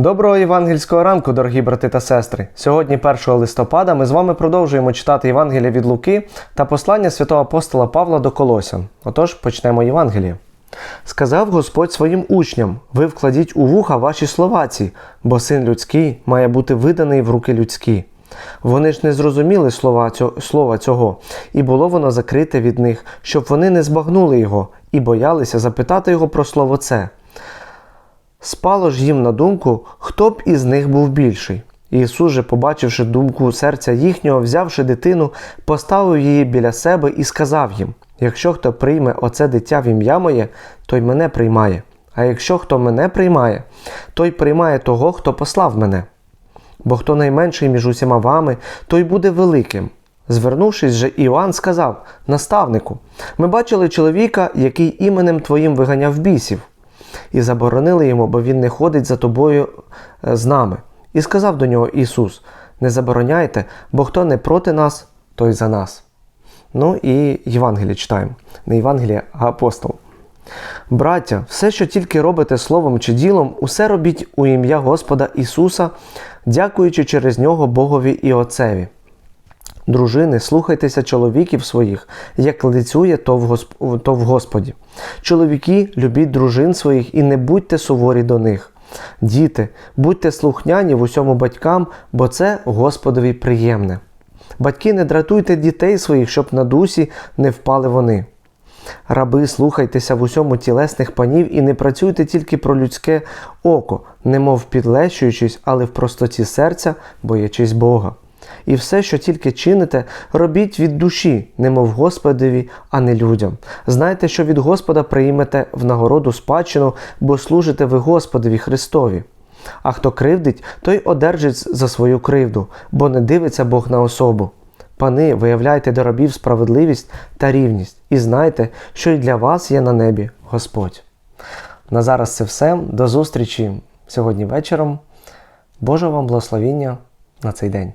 Доброго євангельського ранку, дорогі брати та сестри. Сьогодні, 1 листопада, ми з вами продовжуємо читати Євангелія від Луки та послання святого апостола Павла до Колосян. Отож, почнемо Євангеліє. Сказав Господь своїм учням: Ви вкладіть у вуха ваші слова ці, бо син людський має бути виданий в руки людські. Вони ж не зрозуміли слова цього, і було воно закрите від них, щоб вони не збагнули його і боялися запитати його про слово це. Спало ж їм на думку, хто б із них був більший. Ісус же, побачивши думку серця їхнього, взявши дитину, поставив її біля себе і сказав їм: Якщо хто прийме оце дитя в ім'я моє, той мене приймає. А якщо хто мене приймає, той приймає того, хто послав мене. Бо хто найменший між усіма вами, той буде великим. Звернувшись же, Іоанн сказав: Наставнику, ми бачили чоловіка, який іменем твоїм виганяв бісів і заборонили йому, бо він не ходить за тобою е, з нами. І сказав до нього Ісус: Не забороняйте, бо хто не проти нас, той за нас. Ну і Євангеліє читаємо. Не Євангеліє, а апостол. Браття, все, що тільки робите словом чи ділом, усе робіть у ім'я Господа Ісуса, дякуючи через нього Богові і Отцеві. Дружини, слухайтеся чоловіків своїх, як лицює то в, Госп... то в Господі. Чоловіки, любіть дружин своїх і не будьте суворі до них. Діти, будьте слухняні в усьому батькам, бо це Господові приємне. Батьки, не дратуйте дітей своїх, щоб на дусі не впали вони. Раби, слухайтеся в усьому тілесних панів і не працюйте тільки про людське око, немов підлещуючись, але в простоті серця, боячись Бога. І все, що тільки чините, робіть від душі, немов Господові, а не людям. Знайте, що від Господа приймете в нагороду спадщину, бо служите ви Господові Христові. А хто кривдить, той одержить за свою кривду, бо не дивиться Бог на особу. Пани, виявляйте до рабів справедливість та рівність, і знайте, що й для вас є на небі Господь. На зараз це все. До зустрічі сьогодні вечором. Боже вам благословіння на цей день.